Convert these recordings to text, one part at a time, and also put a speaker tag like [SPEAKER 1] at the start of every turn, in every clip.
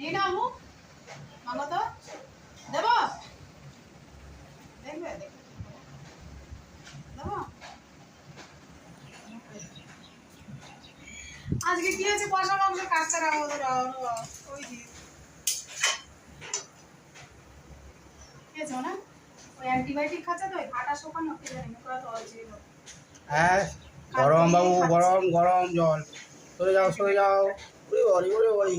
[SPEAKER 1] নিয়ে নাও আমু মাগো তো। দেব? দেখবে? দেখবে আজকে কি হয়েছে? কষা মাংস কাঁচা রাখব ওই যে। খেয়েছো না? ওই অ্যান্টিবায়োটিক খাচ্ছে তো ওই শোকানো কি জানি তো অজীব
[SPEAKER 2] হ্যাঁ গরম বাবু গরম গরম জল। সরে যাও সরে যাও। ওরে বলি ওরে বলি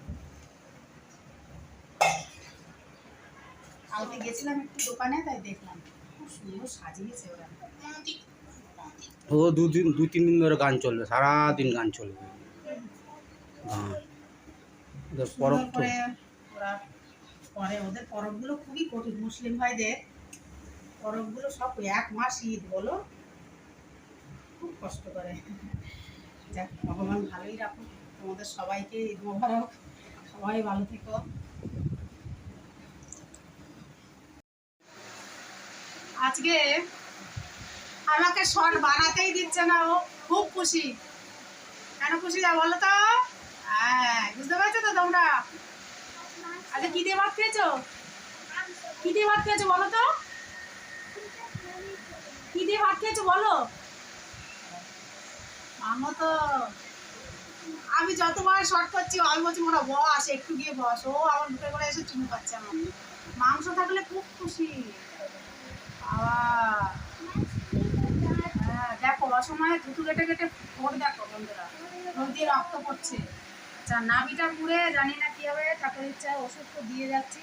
[SPEAKER 1] কালকে গেছিলাম একটু দোকানে তাই দেখলাম খুব সুন্দর সাজিয়েছে ওরা।
[SPEAKER 2] ও দুদিন দু তিন দিন ধরে গান চলবে সারা দিন গান চলবে। গান ওদের পরব তো।
[SPEAKER 1] করে ওদের পরবগুলো খুবই কঠিন মুসলিম ভাইদের পরবগুলো সব এক মাস ঈদ বলো খুব কষ্ট করে। যাক ভগবান ভালোই রাখুক তোমাদের সবাইকে ঈদ মোবারক সবাই ভালো থেকো। আজকে আমাকে শর্ট বানাতেই দিচ্ছে না ও। খুব খুশি। কেন খুশি যা বলো তো? হ্যাঁ বুঝতে পারছ তো তোমরা? আচ্ছা কি দিয়ে ভাত খেয়েছো? কি দিয়ে ভাত খেয়েছো বলো তো? কি দিয়ে ভাত খেয়েছো বলো? আমার তো, আমি যতবার শর্ট করছি আমি বলছি মোরা বস, একটু গিয়ে বস। ও আমার মুখে করে এসে চুমু পাচ্ছে আমার মাংস থাকলে খুব খুশি আবার হ্যাঁ দেখো অসময়ে ফোর রক্ত পড়ছে। ওষুধ তো দিয়ে যাচ্ছি।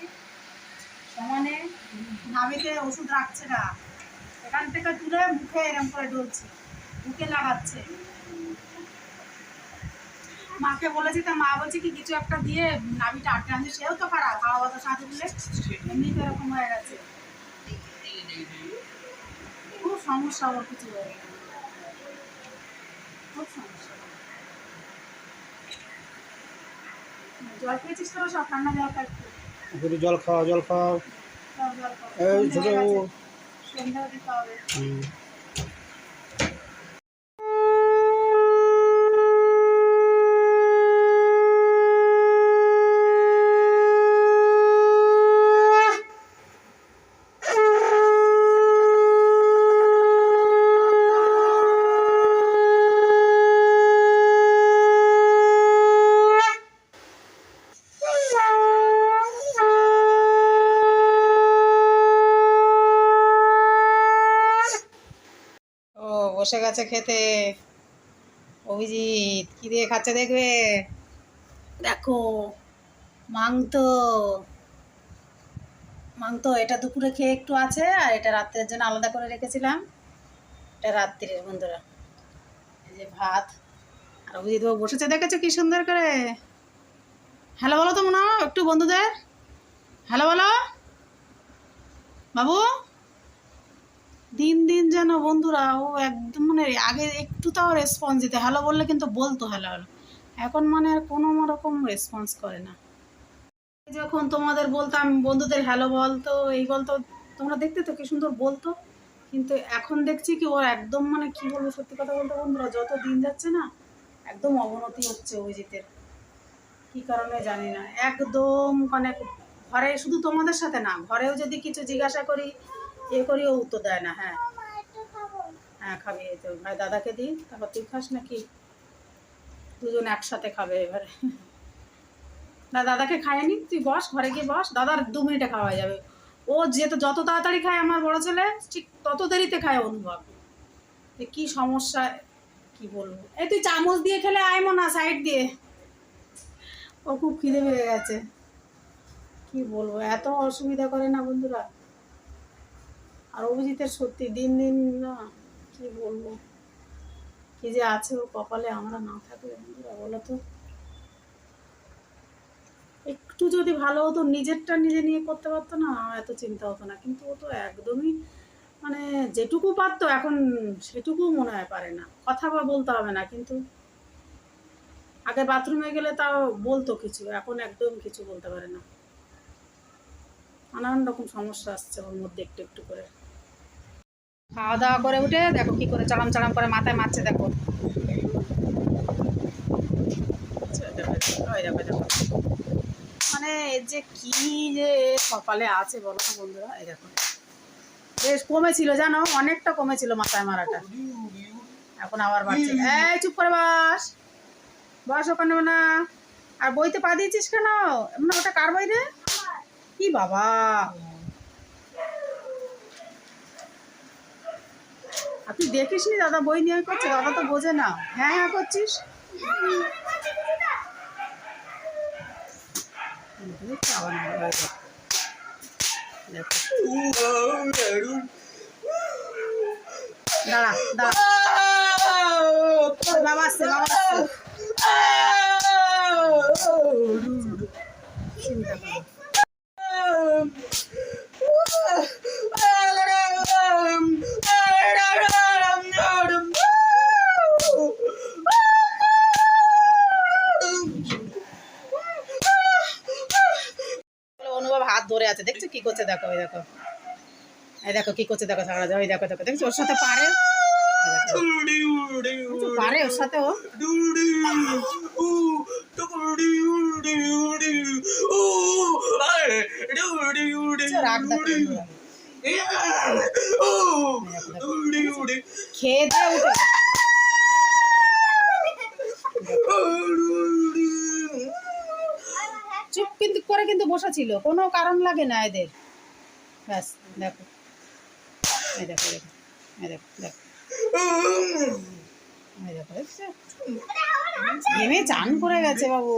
[SPEAKER 1] ওষুধ রাখছে না। এখান থেকে মুখে করে মুখে লাগাচ্ছে। মাকে বলেছি তা মা বলছে কি, কিছু একটা দিয়ে নাভিটা আটকে আনছে। সেও তো খারাপ হাওয়া বাতাস সাথে দিলে এমনি তো এরকম হয়ে গেছে। খুব সমস্যা ওর কিছু হয়ে গেছে। খুব সমস্যা জল সব? ঠান্ডা জল
[SPEAKER 2] খাওয়া জল খাও
[SPEAKER 1] সব জল খাও।
[SPEAKER 2] এই
[SPEAKER 1] সন্ধে
[SPEAKER 2] ছোট বাবু।
[SPEAKER 1] বসে গেছে খেতে। অভিজিৎ, কি দিয়ে খাচ্ছে দেখবে? দেখো মাংতো মাংতো এটা দুপুরে খেয়ে একটু আছে, আর এটা রাত্রের জন্য আলাদা করে রেখেছিলাম। এটা রাত্রির বন্ধুরা। এই যে ভাত। আর অভিজিৎ বাবু বসেছে, দেখেছ কি সুন্দর করে? হ্যালো বলো তো মনে একটু বন্ধুদের? হ্যালো বলো? বাবু? দিন দিন যেন বন্ধুরা ও একদম মানে আগে একটু তাও রেসপন্স দিতে হ্যালো বললে কিন্তু বলতো হ্যালো হ্যালো এখন মানে আর কোনো রকম রেসপন্স করে না। যখন তোমাদের বলতাম, বন্ধুদের হ্যালো বলতো, এই বলতো, তোমরা দেখতে তো কি সুন্দর বলতো। কিন্তু এখন দেখছি কি ওর একদম মানে কি বলব সত্যি কথা বলতে বন্ধুরা, যত দিন যাচ্ছে না, একদম অবনতি হচ্ছে অভিজিতের। কি কারণে জানি না। একদম মানে ঘরে শুধু তোমাদের সাথে না, ঘরেও যদি কিছু জিজ্ঞাসা করি এ করি ও উত্তর দেয় না হ্যাঁ। হ্যাঁ খাবি এই তো। ভাই, দাদাকে দিই তারপর তুই খাস নাকি? দুজন একসাথে খাবে এবারে। না, দাদাকে খায়নি তুই বস, ঘরে গিয়ে বস, দাদার দু মিনিটে খাওয়া যাবে। ও যেহেতু যত তাড়াতাড়ি খায় আমার বড় ছেলে, ঠিক তত দেরিতে খায় অনুভব। কি সমস্যা, কি বলব? এই তুই চামচ দিয়ে খেলে আয়মো না সাইড দিয়ে। ও খুব খিদে পেয়ে গেছে। কি বলব, এত অসুবিধা করে না বন্ধুরা। আর অভিজিতের সত্যি দিন দিন না, কি বলব? কি যে আছে ওর কপালে আমরা না থাকলে বলো তো? একটু একটু যদি ভালো হতো, নিজেরটা নিজে নিয়ে করতে পারতো না এত চিন্তা হতো না। কিন্তু ও তো একদমই মানে যেটুকু পারতো, এখন সেটুকু মনে হয় পারে না। কথা বা বলতে হবে না, কিন্তু আগে বাথরুমে গেলে তাও বলতো কিছু, এখন একদম কিছু বলতে পারে না। নানান রকম সমস্যা আসছে ওর মধ্যে একটু একটু করে। খাওয়া দাওয়া করে উঠে দেখো কি করে চালাম চালাম করে মাথায় মারছে, দেখো। মানে যে কি যে কপালে আছে বলো তো বন্ধুরা, এই দেখো। বেশ কমেছিল, জানো? অনেকটা কমেছিল মাথায় মারাটা। এখন আবার বাড়ছে। এই, চুপ করে বাস। বস ওখানে না। আর বইতে পা দিয়েছিস কেন? এমন ওটা কার বই রে? কি বাবা? আর তুই দেখিস নি দাদা বই নিয়ে করছে? দাদা তো বোঝে না। হ্যাঁ হ্যাঁ করছিস। দাঁড়া দাঁড়া। বাবা আসছে বাবা আসছে বলে অনুভব হাত ধরে আছে। দেখছ কি করছে? দেখো ওই দেখো। এই দেখো কি করছে? দেখো সারা ওই দেখো দেখো। দেখছ ওর সাথে পারে। দেখছ, পারে ওর সাথে দেখো খেয়ে দিয়ে উঠে চুপ কিন্তু করে কিন্তু বসা ছিল। কোনো কারণ লাগে না এদের। ব্যাস দেখো। এই দেখো দেখো এই দেখো দেখো। এই দেখো ঘেমে চান করে গেছে বাবু।